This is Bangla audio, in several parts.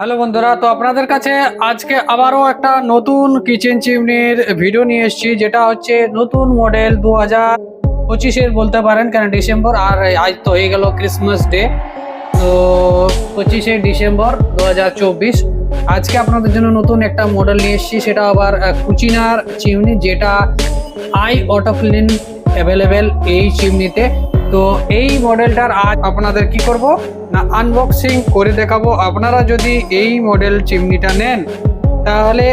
হ্যালো বন্ধুরা, তো আপনাদের কাছে আজকে আবারও একটা নতুন কিচেন চিমনির ভিডিও নিয়ে এসেছি, যেটা হচ্ছে নতুন মডেল দু হাজার পঁচিশের বলতে পারেন, কেন ডিসেম্বর, আর আজ তো হয়ে গেল ক্রিসমাস ডে, তো পঁচিশে ডিসেম্বর দু হাজার চব্বিশ। আজকে আপনাদের জন্য নতুন একটা মডেল নিয়ে এসেছি, সেটা আবার কুচিনার চিমনি, যেটা আই অটো ক্লিন অ্যাভেলেবেল এই চিমনিতে। তো এই মডেলটার আজ আপনাদের কি করব? না আনবক্সিং করে দেখাবো। আপনারা যদি এই মডেল চিমনিটা নেন, তাহলে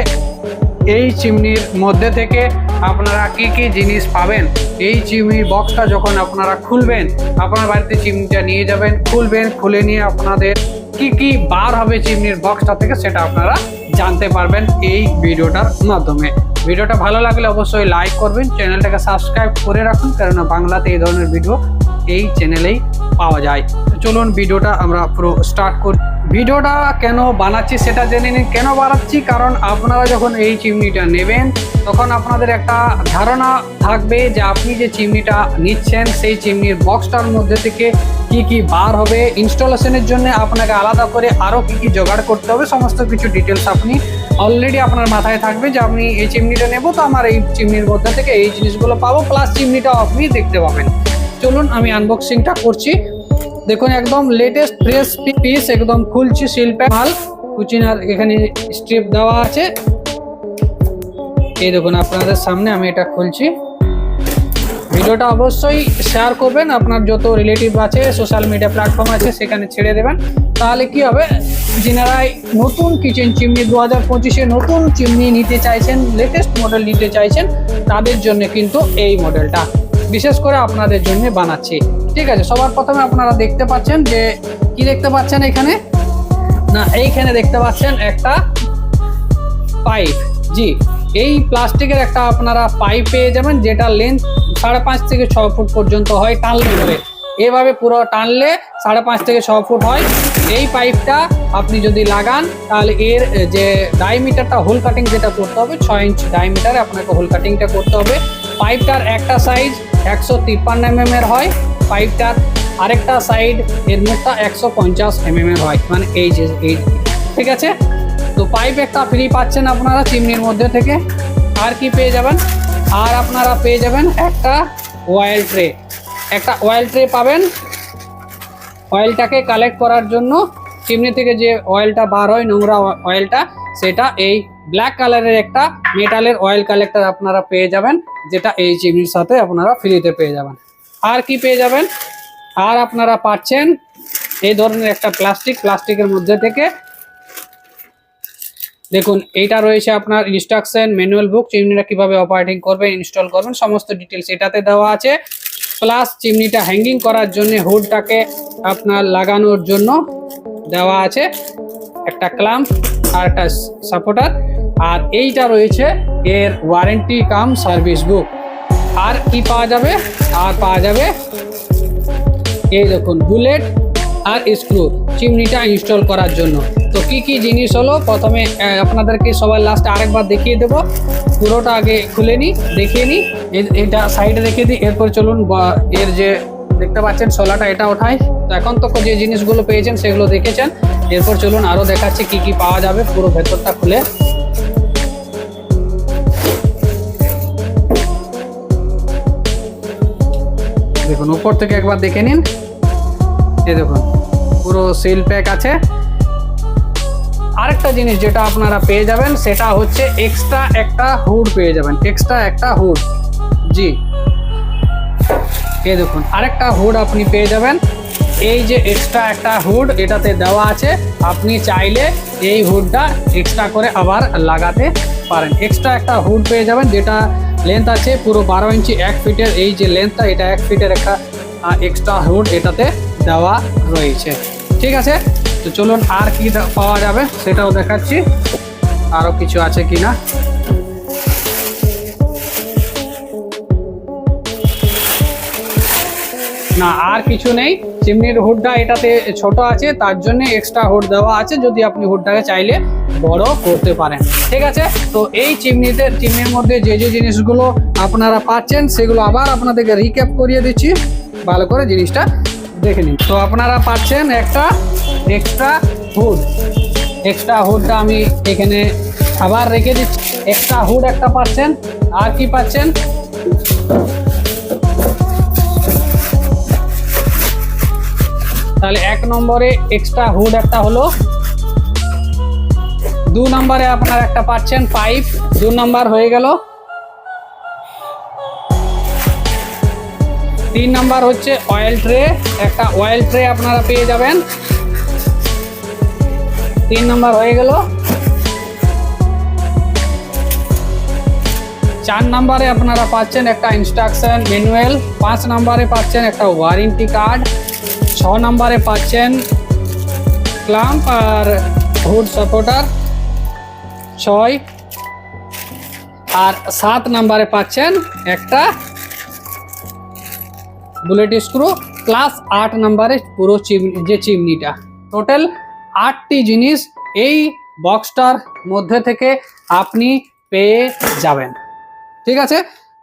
এই চিমনির মধ্যে থেকে আপনারা কি কি জিনিস পাবেন? এই চিমনি বক্সটা যখন আপনারা খুলবেন, আপনার বাড়িতে চিমনিটা নিয়ে যাবেন, খুলবেন, খুলে নিয়ে আপনাদের কি কি বার হবে চিমনির বক্সটা থেকে সেটা আপনারা জানতে পারবেন এই ভিডিওটার মাধ্যমে। ভিডিওটা ভালো লাগলে অবশ্যই লাইক করবেন, চ্যানেলটাকে সাবস্ক্রাইব করে রাখুন, কেননা বাংলাতে এই ধরনের ভিডিও এই চ্যানেলেই পাওয়া যায়। চলুন ভিডিওটা আমরা পুরো স্টার্ট করি। ভিডিওটা কেন বানাচ্ছি সেটা জেনে নিন। কেন বানাচ্ছি? কারণ আপনারা যখন এই চিমনিটা নেবেন, তখন আপনাদের একটা ধারণা থাকবে যে আপনি যে চিমনিটা নিচ্ছেন, সেই চিমনির বক্সটার মধ্যে থেকে কি কি বার হবে। ইনস্টলেশনের জন্য আপনাকে আলাদা করে আরও কি কি জোগাড় করতে হবে, সমস্ত কিছু ডিটেলস আপনি অলরেডি আপনার মাথায় থাকবে যে আমি এই চিমনিটা নেব, তো আমার এই চিমনির মধ্যে থেকে এই জিনিসগুলো পাবো প্লাস চিমনিটাও আপনি দেখতে পাবেন। চলুন, আমি আনবক্সিংটা করছি। দেখুন, একদম লেটেস্ট ফ্রেশ পিস একদম খুলছি শিল্পে মাল। কুচিনার এখানে স্ট্রিপ দেওয়া আছে। এই দেখুন, আপনাদের সামনে আমি এটা খুলছি। ভিডিওটা অবশ্যই শেয়ার করবেন। আপনার যত রিলেটিভ আছে সোশ্যাল মিডিয়া প্ল্যাটফর্ম আছে, সেখানে ছেড়ে দেবেন। তাহলে কি হবে? যিনারাই নতুন কিচেন চিমনি দু হাজার পঁচিশে নতুন চিমনি নিতে চাইছেন লেটেস্ট মডেল নিতে চাইছেন, তাদের জন্য কিন্তু এই মডেলটা বিশেষ করে আপনাদের জন্য বানাচ্ছি। ঠিক আছে, সবার প্রথমে আপনারা দেখতে পাচ্ছেন যে, কি দেখতে পাচ্ছেন এখানে? না, এইখানে দেখতে পাচ্ছেন একটা পাইপ। জি, এই প্লাস্টিকের একটা আপনারা পাইপ পেয়ে যাবেন, যেটা লেন্থ সাড়ে পাঁচ থেকে ছ ফুট পর্যন্ত হয় টানলে ধরে এভাবে পুরো টানলে সাড়ে পাঁচ থেকে ছ ফুট হয়। এই পাইপটা আপনি যদি লাগান, তাহলে এর যে ডায়ামিটারটা হোল কাটিং যেটা করতে হবে, ছয় ইঞ্চ ডায়ামিটারে আপনাকে হোল কাটিংটা করতে হবে। পাইপটার একটা সাইজ একশো তিপ্পান্ন এম এর হয় পাইপটার আরেকটা সাইড মুখটা একশো পঞ্চাশ এম এর হয় মানে এই যে এই ঠিক আছে? তো পাইপ একটা ফ্রি পাচ্ছেন আপনারা চিমনির মধ্যে থেকে। আর কি পেয়ে যাবেন? আর আপনারা পেয়ে যাবেন একটা অয়েল ট্রে একটা অয়েল ট্রে পাবেন। অয়েলটাকে কালেক্ট করার জন্য, চিমনি থেকে যে অয়েলটা বার হয় নোংরা অয়েলটা সেটা এই ব্ল্যাক কালারের একটা মেটালের অয়েল কালেক্টর আপনারা পেয়ে যাবেন, যেটা এই চিমনির সাথে আপনারা ফ্রিতে পেয়ে যাবেন। আর কি পেয়ে যাবেন? আর আপনারা পাচ্ছেন এই ধরনের একটা প্লাস্টিক প্লাস্টিকের মধ্যে থেকে দেখুন, এইটা রয়েছে আপনার ইনস্ট্রাকশন ম্যানুয়াল বুক চিমনিটা কীভাবে অপারেটিং করবেন ইনস্টল করবেন, সমস্ত ডিটেলস এটাতে দেওয়া আছে। প্লাস চিমনিটা হ্যাঙ্গিং করার জন্য হুডটাকে আপনার লাগানোর জন্য দেওয়া আছে। একটা ক্লাম্প আর একটা সাপোর্টার আর এইটা রয়েছে এর ওয়ারেন্টি কাম সার্ভিস বুক। আর কি পাওয়া যাবে? আর পাওয়া যাবে এই দেখুন, বুলেট আর স্ক্রু চিমনিটা ইনস্টল করার জন্য। তো কি কি জিনিস হলো? প্রথমে আপনাদেরকে সবার লাস্টে আরেকবার দেখিয়ে দেবো। পুরোটা আগে খুলে নিই দেখিয়ে নিই এটা সাইডে রেখে দিই, এরপর চলুন এর যে দেখতে পাচ্ছেন, সোলাটা এটা ওঠাই তো এখন তো যে জিনিসগুলো পেয়েছেন, সেগুলো দেখেছেন। এরপর চলুন আরও দেখাচ্ছি কি কি পাওয়া যাবে, পুরো ভেতরটা খুলে। দেখুন, উপর থেকে একবার দেখে নিন। এই দেখুন, পুরো সিল প্যাক আছে। আরেকটা জিনিস যেটা আপনারা পেয়ে যাবেন, সেটা হচ্ছে এক্সট্রা একটা হুড পেয়ে যাবেন। এক্সট্রা একটা হুড। জি। এই দেখুন, আরেকটা হুড আপনি পেয়ে যাবেন। এই যে এক্সট্রা একটা হুড, এটাতে দেওয়া আছে। আপনি চাইলে এই হুডটা এক্সট্রা করে আবার লাগাতে পারেন। এক্সট্রা একটা হুড পেয়ে যাবেন, যেটা লেন্থ আছে, পুরো বারো ইঞ্চি, এক ফিটের, এই যে লেন্থটা এটা এক ফিটের একটা এক্সট্রা হুড এটাতে দেওয়া রয়েছে। ঠিক আছে? তো চলুন আর কি পাওয়া যাবে, সেটাও দেখাচ্ছি। আরও কিছু আছে কি না না আর কিছু নেই। চিমনির হুডটা এটাতে ছোট আছে, তার জন্য এক্সট্রা হুড দেওয়া আছে, যদি আপনি হুডটাকে চাইলে। বড় করতে পারেন। ঠিক আছে? তো এই চিমনিতে, চিমনির মধ্যে যে যে জিনিসগুলো আপনারা পাচ্ছেন, সেগুলো আবার আপনাদেরকে রিক্যাপ করিয়ে দিচ্ছি। ভালো করে জিনিসটা দেখে নিন। তো আপনারা পাচ্ছেন একটা এক্সট্রা হুড এক্সট্রা হুডটা আমি এখানে আবার রেখে দিচ্ছি। এক্সট্রা হুড একটা পাচ্ছেন। আর কি পাচ্ছেন? তাহলে এক নম্বরে এক্সট্রা হুড একটা হলো দু নম্বরে আপনার একটা পাচ্ছেন পাইপ দু নম্বর হয়ে গেল। তিন নাম্বার হচ্ছে অয়েল ট্রে একটা অয়েল ট্রে আপনারা পেয়ে যাবেন। তিন নাম্বার হয়ে গেল। চার নাম্বারে আপনারা পাচ্ছেন একটা ইনস্ট্রাকশন ম্যানুয়াল পাঁচ নাম্বারে পাচ্ছেন একটা ওয়ারেন্টি কার্ড ছ নাম্বারে পাচ্ছেন ক্লাম্প আর হুড সাপোর্টার ছয়। আর সাত নাম্বারে পাচ্ছেন একটা বুলেট স্ক্রু প্লাস আট নাম্বারে পুরো চিমনি যে চিমনিটা। টোটাল আটটি জিনিস এই বক্সটার মধ্যে থেকে আপনি পেয়ে যাবেন। ঠিক আছে?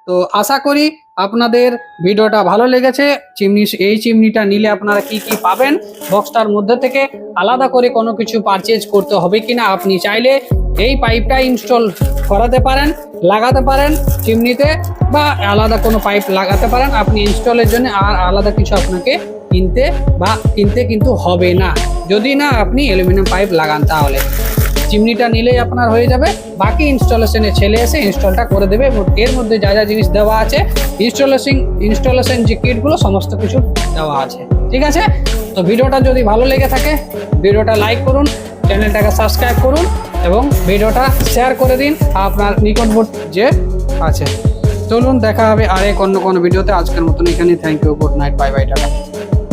তো আশা করি আপনাদের ভিডিওটা ভালো লেগেছে। চিমনি, এই চিমনিটা নিলে আপনারা কি কি পাবেন বক্সটার মধ্যে থেকে আলাদা করে কোনো কিছু পারচেজ করতে হবে কিনা আপনি চাইলে এই পাইপটা ইনস্টল করাতে পারেন, লাগাতে পারেন চিমনিতে বা আলাদা কোনো পাইপ লাগাতে পারেন। আপনি ইনস্টলের জন্য আর আলাদা কিছু আপনাকে কিনতে বা কিনতে কিন্তু হবে না। যদি না, আপনি অ্যালুমিনিয়াম পাইপ লাগান তাহলে। চিমনিটা নিলেই আপনার হয়ে যাবে। বাকি ইনস্টলেশনে ছেলে এসে ইনস্টলটা করে দেবে এবং এর মধ্যে যা যা জিনিস দেওয়া আছে ইনস্টলেশন ইনস্টলেশন যে কিটগুলো সমস্ত কিছু দেওয়া আছে। ঠিক আছে? তো ভিডিওটা যদি ভালো লেগে থাকে, ভিডিওটা লাইক করুন চ্যানেলটাকে সাবস্ক্রাইব করুন এবং ভিডিওটা শেয়ার করে দিন আপনার নিকটবর্তী যে আছে। চলুন, দেখা হবে আরেক অন্য কোনো ভিডিওতে। আজকের মতন এখানে thank you good night bye bye tata.